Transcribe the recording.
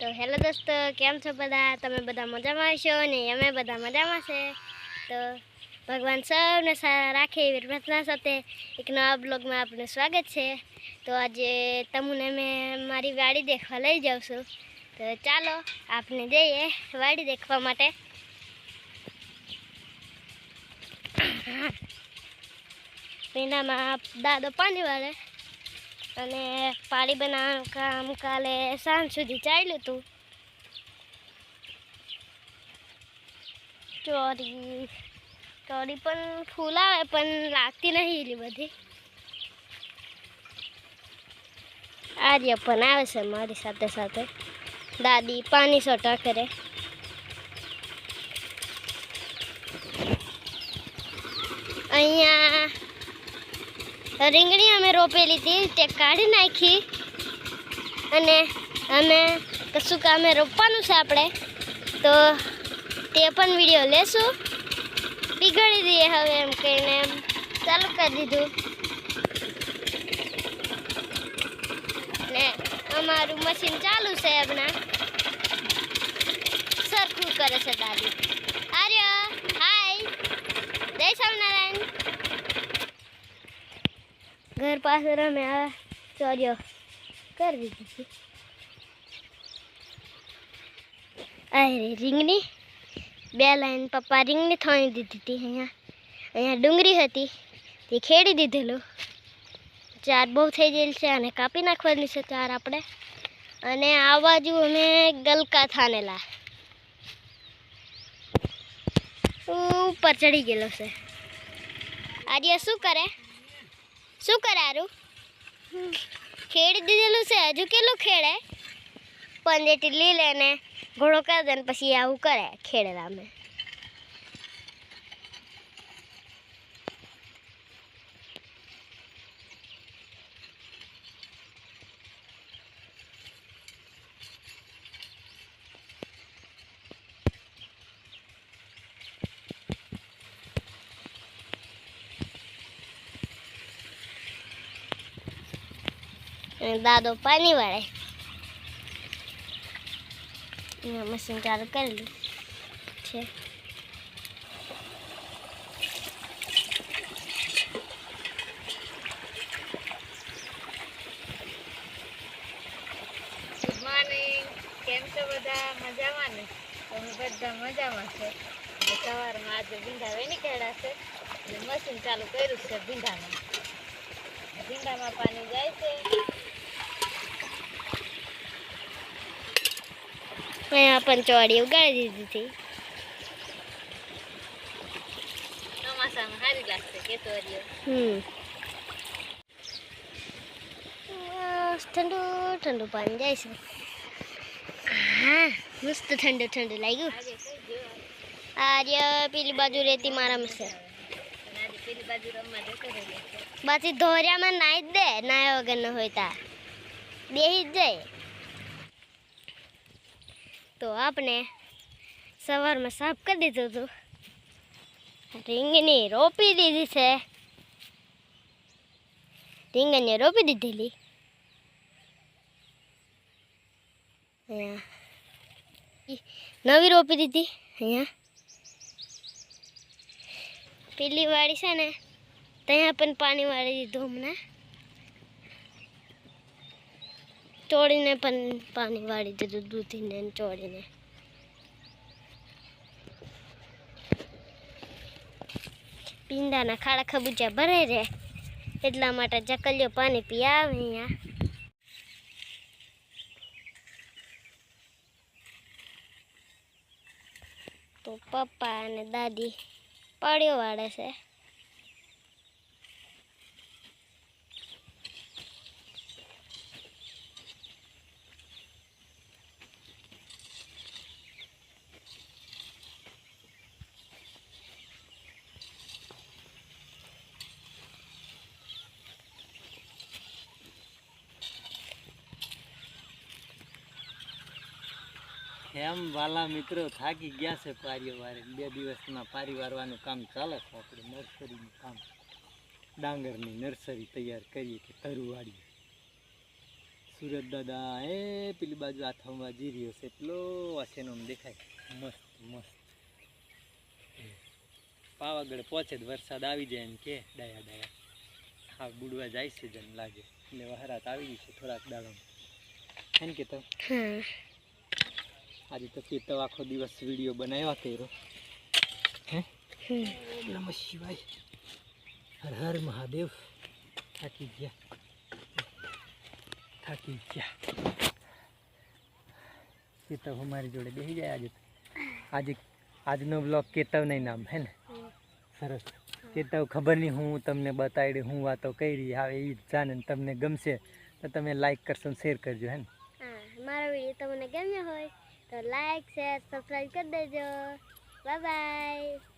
તો હેલો દોસ્તો, કેમ છો બધા? તમે બધા મજામાં છો ને અમે બધા મજામાં છે. તો ભગવાન સૌને સારા રાખે એવી પ્રાર્થના સાથે એક નવા બ્લોગમાં આપનું સ્વાગત છે. તો આજે તમને મેં મારી વાડી દેખવા લઈ જાઉં છું. તો ચાલો આપણે જઈએ વાડી દેખવા માટે. પીનામાં દાદો પાણી વાળે. અને પાણી બનાવવાનું કામ કાલે સાંજ સુધી ચાલ્યું હતું. ચોરી ચોરી પણ ફૂલ આવે પણ લાગતી નહીં એટલી બધી. આર્ય પણ આવે છે મારી સાથે સાથે. દાદી પાણી સોટા કરે. અહીંયા રીંગણી અમે રોપેલી હતી, તે કાઢી નાખી. અને અમે કશું કામે રોપવાનું છે આપણે, તો તે પણ વીડિયો લેશું. પીગળી દઈએ હવે એમ કહીને એમ. ચાલુ કરી દીધું. ને અમારું મશીન ચાલુ છે હમણાં. સરખું કરે છે દાદી. આર્ય, હાય. જય સ્વામિનારાયણ. ઘર પાસે રમે આ ચોર્યો કરી દીધી છે. અરે રીંગણી. બે લાઈન પપ્પા રીંગણી થોણી દીધી હતી અહીંયા. અહીંયા ડુંગળી હતી, તે ખેડી દીધેલું. ચાર બહુ થઈ ગયેલ છે અને કાપી નાખવાની છે ચાર આપણે. અને આ બાજુ અમે ગલકા થાનેલા. ઉપર ચડી ગયેલો છે. આજે શું કરે? શું કરારું? ખેડી દીધેલું છે, હજુ કેટલું ખેડે? પંજેટી લઈ લે ને ઘોડો કરી પછી આવું કરે ખેડેલા અમે અને દાદો પાણી વાળે. મશીન ચાલુ કરેલું છે. ગુડ કેમ છો બધા? મજામાં ને? બધા મજામાં છો. સવારમાં આજે ભીંડા વેની ખેડા છે. મશીન ચાલુ કર્યું છે ભીંડામાં. ભીંડામાં પાણી જાય છે. અહીંયા પણ ચોળી ઉગાડી દીધી હતી. ચોમાસામાં સારી લાગશે કેતોરીઓ હમ. મસ્ત ઠંડુ ઠંડુ પાણી જાય છે. હા મસ્ત ઠંડુ ઠંડુ લાગ્યું. આજે કઈ પેલી બાજુ રેતી મારામાં છે. બાકી ધોરિયામાં નાઈ જ દે નાહ્યા વગર ન હોય તા. બેહી જ જાય. તો આપણે સવારમાં સાફ કરી દીધું હતું. રીંગણી રોપી દીધી છે. રીંગણી રોપી દીધેલી. અહીંયા. ઈ નવી રોપી દીધી. અહીંયા. પેલી વાળી છે ને, ત્યાં પણ પાણી વાળી દીધું હમણાં. ચોળીને પણ પાણી વાળી દીધું, દૂધીને ચોળીને પીંડાના ખાડા ખબૂચા ભરે રે એટલા માટે ચકલીઓ પાણી પી આવે અહીંયા. તો પપ્પા અને દાદી પાડ્યો વાળે છે. એમ વાલા મિત્રો થાકી ગયા છે પારીઓ બે દિવસમાં પારી વારવાનું કામ ચાલે છે આપણે નર્સરીનું કામ. ડાંગરની નર્સરી તૈયાર કરીએ કે તરુવાડીએ સુરત દાદા, એ પેલી બાજુ આથમવા જઈ રહ્યો છે. એટલો વાસેનો આમ દેખાય. મસ્ત મસ્ત. પાવાગઢ પહોંચે જ વરસાદ આવી જાય એમ કે, ડાયા ડાયા. હા, બુડવા જાય છે જેમ લાગે. એટલે વહરાત આવી ગઈ છે થોડાક દાડામાં. એમ કે તો હા આજે તો કેતવ આખો દિવસ વીડિયો બનાવ્યા કર્યો. હે? નમ શિવાય હર હર મહાદેવ થાકી ગયા. થાકી ગયા. કેતવ અમારી જોડે બેસી જાય આજે આજે આજનો બ્લોગ કેતવ નહીં નામ હે ને? સરસ. કેતવ ખબર નહીં હું તમને બતાવી હું વાતો કરી હવે એ જાણે તમને ગમશે તો તમે લાઈક કરશો શેર કરજો હે ને? મારો વીડિયો તમને ગમ્યો હોય? તો લાઈક શેર સબસ્ક્રાઈબ કરી દેજો. Bye bye